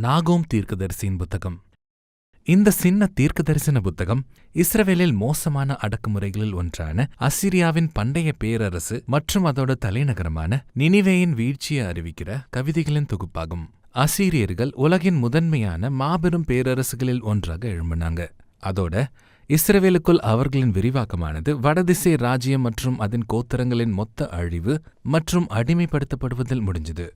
நாகோம் தீர்க்கதரிசியின் புத்தகம். இந்த சின்ன தீர்க்கதரிசன புத்தகம் இஸ்ரவேலில் மோசமான அடக்குமுறைகளில் ஒன்றான அசிரியாவின் பண்டைய பேரரசு மற்றும் அதோட தலைநகரமான நினிவேயின் வீழ்ச்சியை அறிவிக்கிற கவிதைகளின் தொகுப்பாகும். அசீரியர்கள் உலகின் முதன்மையான மாபெரும் பேரரசுகளில் ஒன்றாக எழும்பினாங்க. அதோட இஸ்ரவேலுக்குள் அவர்களின் விரிவாக்கமானது வடதிசை ராஜ்யம் மற்றும் அதன் கோத்தரங்களின் மொத்த அழிவு மற்றும் அடிமைப்படுத்தப்படுவதில் முடிஞ்சது.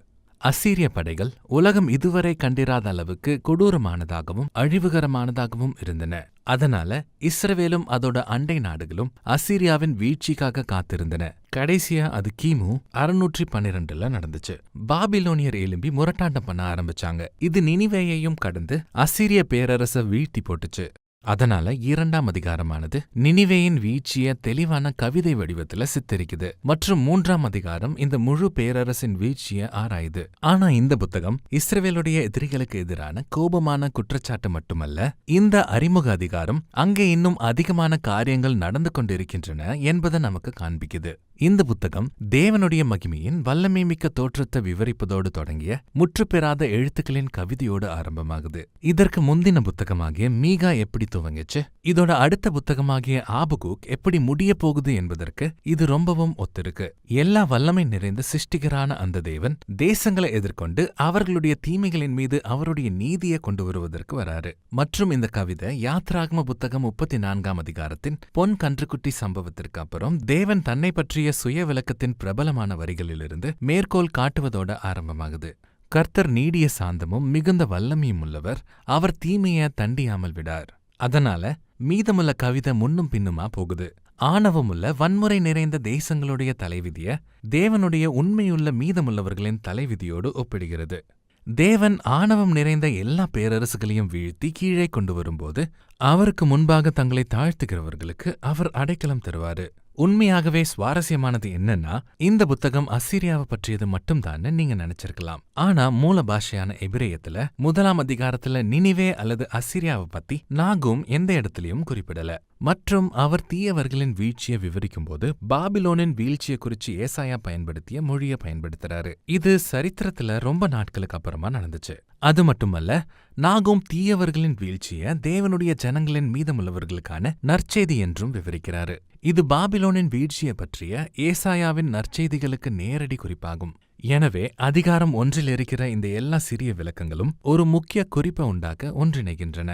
அசீரிய படைகள் உலகம் இதுவரை கண்டிராத அளவுக்கு கொடூரமானதாகவும் அழிவுகரமானதாகவும் இருந்தன. அதனால இஸ்ரவேலும் அதோட அண்டை நாடுகளும் அசீரியாவின் வீழ்ச்சிக்காக காத்திருந்தன. கடைசியா அது கிமு அறுநூற்றி பன்னிரெண்டுல நடந்துச்சு. பாபிலோனியர் எலும்பி முரட்டாண்டம் பண்ண ஆரம்பிச்சாங்க. இது நினிவேயையும் கடந்து அசீரிய பேரரச வீழ்த்தி போட்டுச்சு. அதனால இரண்டாம் அதிகாரமானது நினிவேயின் வீழ்ச்சிய தெளிவான கவிதை வடிவத்துல சித்தரிக்குது. மற்றும் மூன்றாம் அதிகாரம் இந்த முழு பேரரசின் வீழ்ச்சிய ஆராயுது. ஆனா இந்த புத்தகம் இஸ்ரேலுடைய எதிரிகளுக்கு எதிரான கோபமான குற்றச்சாட்டு மட்டுமல்ல இந்த அறிமுக அதிகாரம் அங்கே இன்னும் அதிகமான காரியங்கள் நடந்து கொண்டிருக்கின்றன என்பதை நமக்கு காண்பிக்குது. இந்த புத்தகம் தேவனுடைய மகிமையின் வல்லமை மிக்க தோற்றத்தை விவரிப்பதோடு தொடங்கிய முற்றுப்பெறாத எழுத்துக்களின் கவிதையோடு ஆரம்பமாகுது. இதற்கு முந்தின புத்தகமாகிய மீகா எப்படி துவங்கிச்சு? இதோட அடுத்த புத்தகமாகிய ஆபுகூக் எப்படி முடிய போகுது என்பதற்கு இது ரொம்பவும் ஒத்திருக்கு. எல்லா வல்லமை நிறைந்த சிருஷ்டிகரான அந்த தேவன் தேசங்களை எதிர்கொண்டு அவர்களுடைய தீமைகளின் மீது அவருடைய நீதியை கொண்டு வருவதற்கு வராரு. மற்றும் இந்த கவிதை யாத்ராகம புத்தகம் முப்பத்தி நான்காம் அதிகாரத்தின் பொன் கன்றுக்குட்டி சம்பவத்திற்கு அப்புறம் தேவன் தன்னை பற்றிய சுய விளக்கத்தின் பிரபலமான வரிகளிலிருந்து மேற்கோள் காட்டுவதோட ஆரம்பமாகுது. கர்த்தர் நீடிய சாந்தமும் மிகுந்த வல்லமையும் உள்ளவர் அவர் தீமைய தண்டியாமல் விடார். அதனால மீதமுள்ள கவிதை முன்னும் பின்னுமா போகுது. ஆணவமுள்ள வன்முறை நிறைந்த தேசங்களுடைய தலைவிதிய தேவனுடைய உண்மையுள்ள மீதமுள்ளவர்களின் தலைவிதியோடு ஒப்பிடுகிறது. தேவன் ஆணவம் நிறைந்த எல்லா பேரரசுகளையும் வீழ்த்தி கீழே கொண்டு வரும்போது அவருக்கு முன்பாக தங்களை தாழ்த்துகிறவர்களுக்கு அவர் அடைக்கலம் தருவாரு. உண்மையாகவே சுவாரஸ்யமானது என்னன்னா இந்த புத்தகம் அசிரியாவை பற்றியது மட்டும்தான் நீங்க நினைச்சிருக்கலாம். ஆனா மூல பாஷையான எபிரேயத்துல முதலாம் அதிகாரத்துல நினிவே அல்லது அசிரியாவை பத்தி நாகும் எந்த இடத்துலயும் குறிப்பிடல. மற்றும் அவர் தீயவர்களின் வீழ்ச்சியை விவரிக்கும் போது பாபிலோனின் வீழ்ச்சியை குறித்து ஏசாயா பயன்படுத்திய மொழியை பயன்படுத்துறாரு. இது சரித்திரத்துல ரொம்ப நாட்களுக்கு அப்புறமா நடந்துச்சு. அது மட்டுமல்ல நாகும் தீயவர்களின் வீழ்ச்சிய தேவனுடைய ஜனங்களின் மீதமுள்ளவர்களுக்கான நற்செய்தி என்றும் விவரிக்கிறாரு. இது பாபிலோனின் வீழ்ச்சியை பற்றிய ஏசாயாவின் நற்செய்திகளுக்கு நேரடி குறிப்பாகும். எனவே அதிகாரம் ஒன்றில் இருக்கிற இந்த எல்லா சிறிய விளக்கங்களும் ஒரு முக்கிய குறிப்பை உண்டாக்க ஒன்றிணைகின்றன.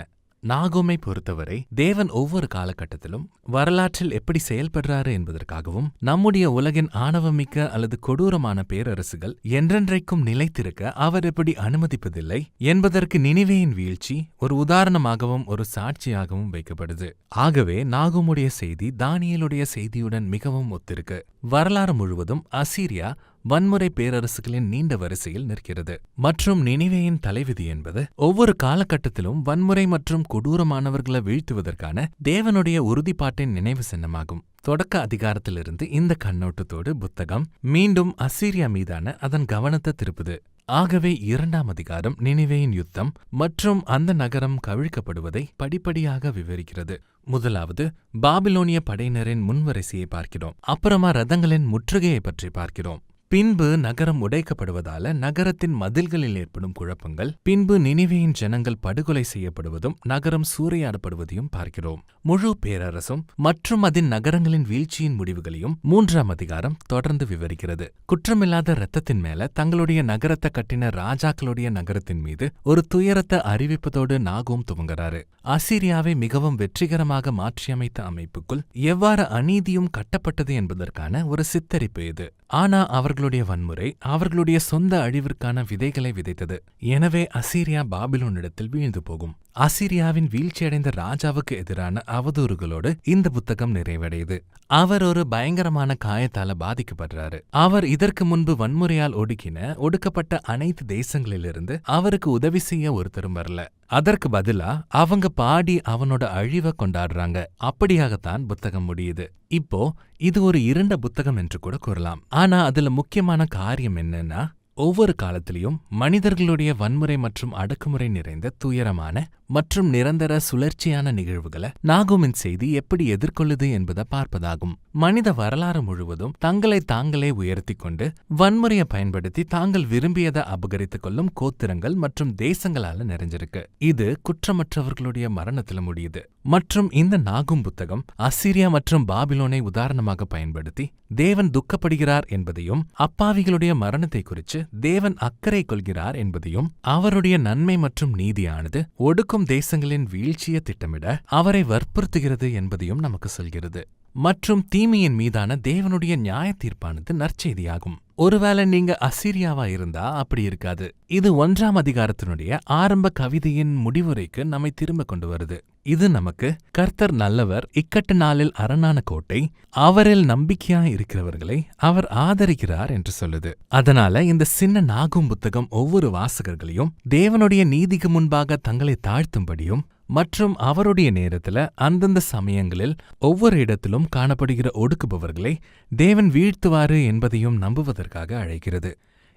நாகோமை பொறுத்தவரை தேவன் ஒவ்வொரு காலகட்டத்திலும் வரலாற்றில் எப்படி செயல்படுறாரு என்பதற்காகவும் நம்முடைய உலகின் ஆணவமிக்க அல்லது கொடூரமான பேரரசுகள் என்றென்றைக்கும் நிலைத்திருக்க அவர் எப்படி அனுமதிப்பதில்லை என்பதற்கு நினைவேயின் வீழ்ச்சி ஒரு உதாரணமாகவும் ஒரு சாட்சியாகவும் வைக்கப்படுது. ஆகவே நாகோமுடைய செய்தி தானியலுடைய செய்தியுடன் மிகவும் ஒத்திருக்கு. வரலாறு முழுவதும் அசீரியா வன்முறை பேரரசுகளின் நீண்ட வரிசையில் நிற்கிறது. மற்றும் நினைவேயின் தலைவிதி என்பது ஒவ்வொரு காலகட்டத்திலும் வன்முறை மற்றும் கொடூரமானவர்களை வீழ்த்துவதற்கான தேவனுடைய உறுதிப்பாட்டின் நினைவு சின்னமாகும். தொடக்க அதிகாரத்திலிருந்து இந்த கண்ணோட்டத்தோடு புத்தகம் மீண்டும் அசீரியா மீதான அதன் கவனத்தை திருப்புது. ஆகவே இரண்டாம் அதிகாரம் நினைவேயின் யுத்தம் மற்றும் அந்த நகரம் கவிழ்க்கப்படுவதை படிப்படியாக விவரிக்கிறது. முதலாவது பாபிலோனிய படையினரின் முன்வரிசையை பார்க்கிறோம். அப்புறமா ரதங்களின் முற்றுகையை பற்றி பார்க்கிறோம். பின்பு நகரம் உடைக்கப்படுவதால நகரத்தின் மதில்களில் ஏற்படும் குழப்பங்கள் பின்பு நினைவேயின் ஜனங்கள் படுகொலை செய்யப்படுவதும் நகரம் சூறையாடப்படுவதையும் பார்க்கிறோம். முழு பேரரசும் மற்றும் அதன் நகரங்களின் வீழ்ச்சியின் முடிவுகளையும் மூன்றாம் அதிகாரம் தொடர்ந்து விவரிக்கிறது. குற்றமில்லாத இரத்தத்தின் மேல தங்களுடைய நகரத்தை கட்டின ராஜாக்களுடைய நகரத்தின் மீது ஒரு துயரத்தை அறிவிப்பதோடு நாகும் துவங்குறாரு. அசீரியாவை மிகவும் வெற்றிகரமாக மாற்றியமைத்த அமைப்புக்குள் எவ்வாறு அநீதியும் கட்டப்பட்டது என்பதற்கான ஒரு சித்தரிப்பு இது. ஆனா அவர்களுடைய வன்முறை அவர்களுடைய சொந்த அழிவிற்கான விதைகளை விதைத்தது. எனவே அசீரியா பாபிலோனிடத்தில் வீழ்ந்து போகும். அசிரியாவின் வீழ்ச்சியடைந்த ராஜாவுக்கு எதிரான அவதூறுகளோடு இந்த புத்தகம் நிறைவடையுது. அவர் ஒரு பயங்கரமான காயத்தால பாதிக்கப்படுறாரு. அவர் இதற்கு முன்பு வன்முறையால் ஒடுக்கின ஒடுக்கப்பட்ட அனைத்து தேசங்களிலிருந்து அவருக்கு உதவி செய்ய ஒருத்தரும் வரல. அதற்கு பதிலா அவங்க பாடி அவனோட அழிவை கொண்டாடுறாங்க. அப்படியாகத்தான் புத்தகம் முடியுது. இப்போ இது ஒரு இருண்ட புத்தகம் என்று கூட கூறலாம். ஆனா அதுல முக்கியமான காரியம் என்னன்னா ஒவ்வொரு காலத்திலையும் மனிதர்களுடைய வன்முறை மற்றும் அடக்குமுறை நிறைந்த துயரமான மற்றும் நிரந்தர சுழற்சியான நிகழ்வுகளை நாகூமின் செய்தி எப்படி எதிர்கொள்ளுது என்பதை பார்ப்பதாகும். மனித வரலாறு முழுவதும் தங்களை தாங்களே உயர்த்தி கொண்டு வன்முறையை பயன்படுத்தி தாங்கள் விரும்பியதை அபகரித்துக் கொள்ளும் கோத்திரங்கள் மற்றும் தேசங்களால நிறைஞ்சிருக்கு. இது குற்றமற்றவர்களுடைய மரணத்துல முடியுது. மற்றும் இந்த நாகும் புத்தகம் அசிரியா மற்றும் பாபிலோனை உதாரணமாக பயன்படுத்தி தேவன் துக்கப்படுகிறார் என்பதையும் அப்பாவிகளுடைய மரணத்தை குறித்து தேவன் அக்கறை கொள்கிறார் என்பதையும் அவருடைய நன்மை மற்றும் நீதியானது ஒடுக்கும் தேசங்களின் வீழ்ச்சியை திட்டமிட அவரை வற்புறுத்துகிறது என்பதையும் நமக்கு சொல்கிறது. மற்றும் தீமையின் மீதான தேவனுடைய நியாய தீர்ப்பானது நற்செய்தியாகும். ஒருவேளை நீங்க அசீரியாவா இருந்தா அப்படி இருக்காது. இது ஒன்றாம் அதிகாரத்தினுடைய ஆரம்ப கவிதையின் முடிவுரைக்கு நம்மை திரும்ப கொண்டு வருது. இது நமக்கு கர்த்தர் நல்லவர் இக்கட்டு நாளில் அரணான கோட்டை அவரில் நம்பிக்கையா இருக்கிறவர்களை அவர் ஆதரிக்கிறார் என்று சொல்லுது. அதனால இந்த சின்ன நாகும் புத்தகம் ஒவ்வொரு வாசகர்களையும் தேவனுடைய நீதிக்கு முன்பாக தங்களை தாழ்த்தும்படியும் மற்றும் அவருடைய நேரத்துல அந்தந்த சமயங்களில் ஒவ்வொரு இடத்திலும் காணப்படுகிற ஒடுக்குபவர்களை தேவன் வீழ்த்துவாரு என்பதையும் நம்புவதற்காக அழைக்கிறது.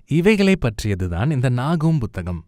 இவைகளை பற்றியதுதான் இந்த நாகும் புத்தகம்.